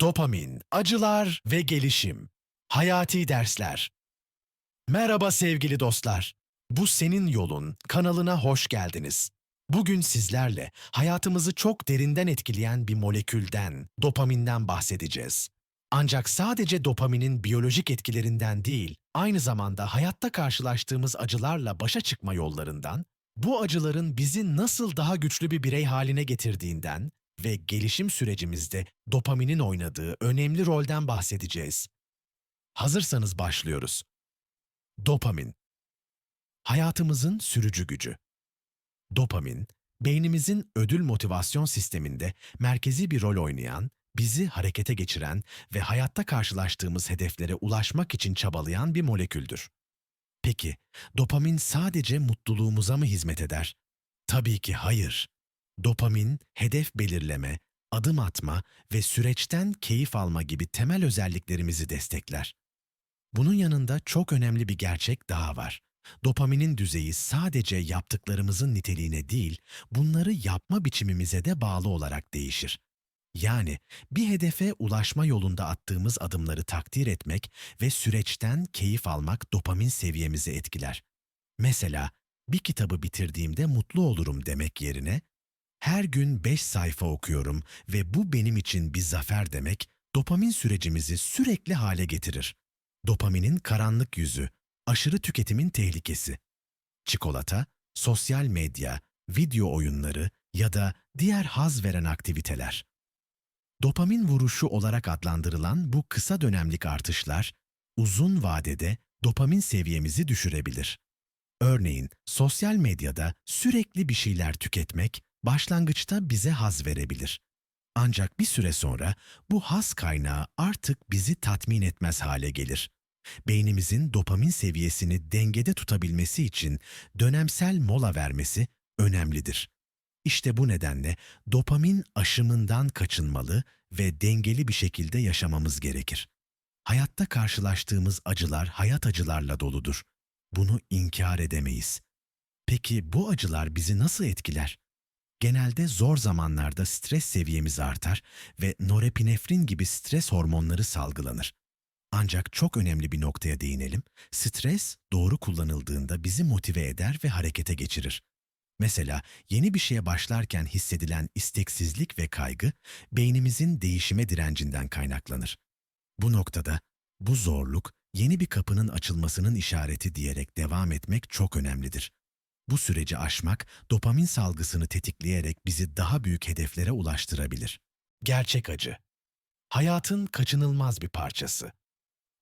dopamin, acılar ve gelişim. Hayati dersler. Merhaba sevgili dostlar. Bu senin yolun kanalına hoş geldiniz. Bugün sizlerle hayatımızı çok derinden etkileyen bir molekülden, dopaminden bahsedeceğiz. Ancak sadece dopaminin biyolojik etkilerinden değil, aynı zamanda hayatta karşılaştığımız acılarla başa çıkma yollarından, bu acıların bizi nasıl daha güçlü bir birey haline getirdiğinden ve gelişim sürecimizde dopaminin oynadığı önemli rolden bahsedeceğiz. Hazırsanız başlıyoruz. Dopamin Hayatımızın sürücü gücü. Dopamin, beynimizin ödül motivasyon sisteminde merkezi bir rol oynayan, bizi harekete geçiren ve hayatta karşılaştığımız hedeflere ulaşmak için çabalayan bir moleküldür. Peki, dopamin sadece mutluluğumuza mı hizmet eder? Tabii ki hayır. Dopamin, hedef belirleme, adım atma ve süreçten keyif alma gibi temel özelliklerimizi destekler. Bunun yanında çok önemli bir gerçek daha var. Dopaminin düzeyi sadece yaptıklarımızın niteliğine değil, bunları yapma biçimimize de bağlı olarak değişir. Yani bir hedefe ulaşma yolunda attığımız adımları takdir etmek ve süreçten keyif almak dopamin seviyemizi etkiler. Mesela bir kitabı bitirdiğimde mutlu olurum demek yerine her gün 5 sayfa okuyorum ve bu benim için bir zafer demek dopamin sürecimizi sürekli hale getirir. Dopaminin karanlık yüzü, aşırı tüketimin tehlikesi. Çikolata, sosyal medya, video oyunları ya da diğer haz veren aktiviteler. Dopamin vuruşu olarak adlandırılan bu kısa dönemlik artışlar, uzun vadede dopamin seviyemizi düşürebilir. Örneğin sosyal medyada sürekli bir şeyler tüketmek başlangıçta bize haz verebilir. Ancak bir süre sonra bu haz kaynağı artık bizi tatmin etmez hale gelir. Beynimizin dopamin seviyesini dengede tutabilmesi için dönemsel mola vermesi önemlidir. İşte bu nedenle dopamin aşımından kaçınmalı ve dengeli bir şekilde yaşamamız gerekir. Hayatta karşılaştığımız acılar hayat acılarla doludur. Bunu inkar edemeyiz. Peki bu acılar bizi nasıl etkiler? Genelde zor zamanlarda stres seviyemiz artar ve norepinefrin gibi stres hormonları salgılanır. Ancak çok önemli bir noktaya değinelim. Stres doğru kullanıldığında bizi motive eder ve harekete geçirir. Mesela yeni bir şeye başlarken hissedilen isteksizlik ve kaygı beynimizin değişime direncinden kaynaklanır. Bu noktada bu zorluk yeni bir kapının açılmasının işareti diyerek devam etmek çok önemlidir. Bu süreci aşmak dopamin salgısını tetikleyerek bizi daha büyük hedeflere ulaştırabilir. Gerçek acı. Hayatın kaçınılmaz bir parçası.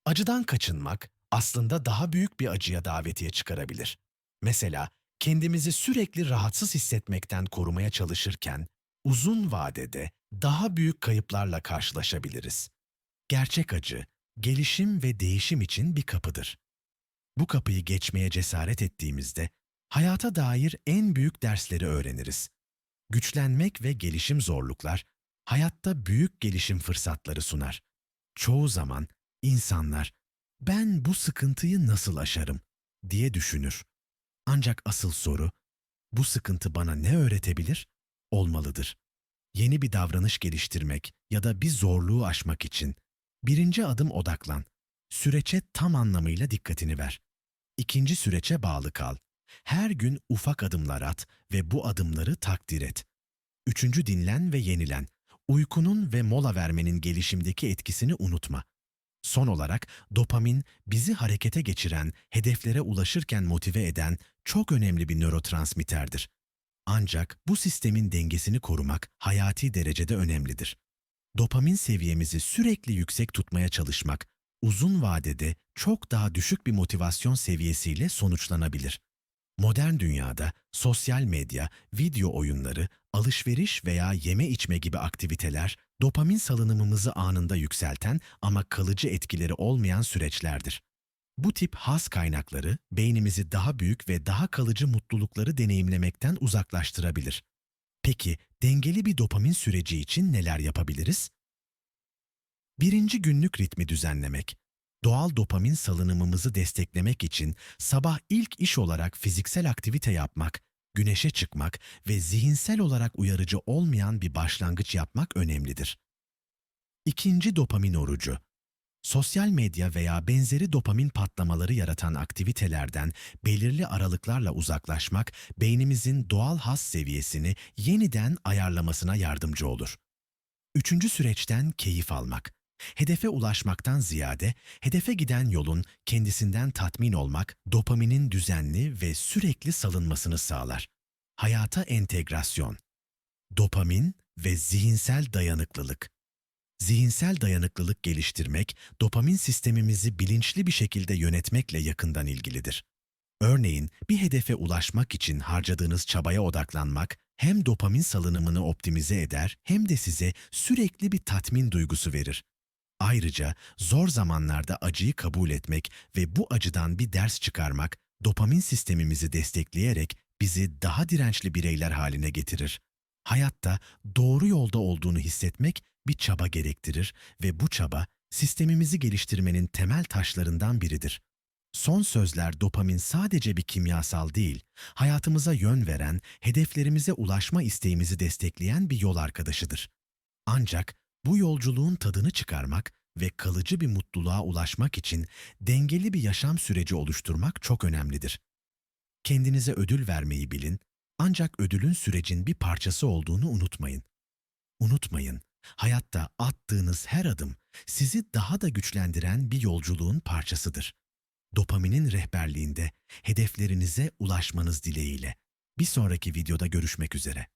Acıdan kaçınmak aslında daha büyük bir acıya davetiye çıkarabilir. Mesela kendimizi sürekli rahatsız hissetmekten korumaya çalışırken uzun vadede daha büyük kayıplarla karşılaşabiliriz. Gerçek acı, gelişim ve değişim için bir kapıdır. Bu kapıyı geçmeye cesaret ettiğimizde hayata dair en büyük dersleri öğreniriz. Güçlenmek ve gelişim zorluklar hayatta büyük gelişim fırsatları sunar. Çoğu zaman insanlar ben bu sıkıntıyı nasıl aşarım diye düşünür. Ancak asıl soru bu sıkıntı bana ne öğretebilir? Olmalıdır. Yeni bir davranış geliştirmek ya da bir zorluğu aşmak için birinci adım odaklan. Süreçe tam anlamıyla dikkatini ver. İkinci süreçe bağlı kal. Her gün ufak adımlar at ve bu adımları takdir et. Üçüncü dinlen ve yenilen. Uykunun ve mola vermenin gelişimdeki etkisini unutma. Son olarak dopamin bizi harekete geçiren, hedeflere ulaşırken motive eden çok önemli bir nörotransmitterdir. Ancak bu sistemin dengesini korumak hayati derecede önemlidir. Dopamin seviyemizi sürekli yüksek tutmaya çalışmak uzun vadede çok daha düşük bir motivasyon seviyesiyle sonuçlanabilir. Modern dünyada sosyal medya, video oyunları, alışveriş veya yeme içme gibi aktiviteler dopamin salınımımızı anında yükselten ama kalıcı etkileri olmayan süreçlerdir. Bu tip haz kaynakları beynimizi daha büyük ve daha kalıcı mutlulukları deneyimlemekten uzaklaştırabilir. Peki dengeli bir dopamin süreci için neler yapabiliriz? Birinci günlük ritmi düzenlemek. Doğal dopamin salınımımızı desteklemek için sabah ilk iş olarak fiziksel aktivite yapmak, güneşe çıkmak ve zihinsel olarak uyarıcı olmayan bir başlangıç yapmak önemlidir. İkinci dopamin orucu. Sosyal medya veya benzeri dopamin patlamaları yaratan aktivitelerden belirli aralıklarla uzaklaşmak, beynimizin doğal haz seviyesini yeniden ayarlamasına yardımcı olur. Üçüncü süreçten keyif almak. Hedefe ulaşmaktan ziyade, hedefe giden yolun kendisinden tatmin olmak, dopaminin düzenli ve sürekli salınmasını sağlar. Hayata entegrasyon. Dopamin ve zihinsel dayanıklılık. Zihinsel dayanıklılık geliştirmek, dopamin sistemimizi bilinçli bir şekilde yönetmekle yakından ilgilidir. Örneğin, bir hedefe ulaşmak için harcadığınız çabaya odaklanmak, hem dopamin salınımını optimize eder hem de size sürekli bir tatmin duygusu verir. Ayrıca zor zamanlarda acıyı kabul etmek ve bu acıdan bir ders çıkarmak, dopamin sistemimizi destekleyerek bizi daha dirençli bireyler haline getirir. Hayatta doğru yolda olduğunu hissetmek bir çaba gerektirir ve bu çaba sistemimizi geliştirmenin temel taşlarından biridir. Son sözler dopamin sadece bir kimyasal değil, hayatımıza yön veren, hedeflerimize ulaşma isteğimizi destekleyen bir yol arkadaşıdır. Ancak bu yolculuğun tadını çıkarmak ve kalıcı bir mutluluğa ulaşmak için dengeli bir yaşam süreci oluşturmak çok önemlidir. Kendinize ödül vermeyi bilin, ancak ödülün sürecin bir parçası olduğunu unutmayın. Unutmayın, hayatta attığınız her adım sizi daha da güçlendiren bir yolculuğun parçasıdır. Dopaminin rehberliğinde hedeflerinize ulaşmanız dileğiyle. Bir sonraki videoda görüşmek üzere.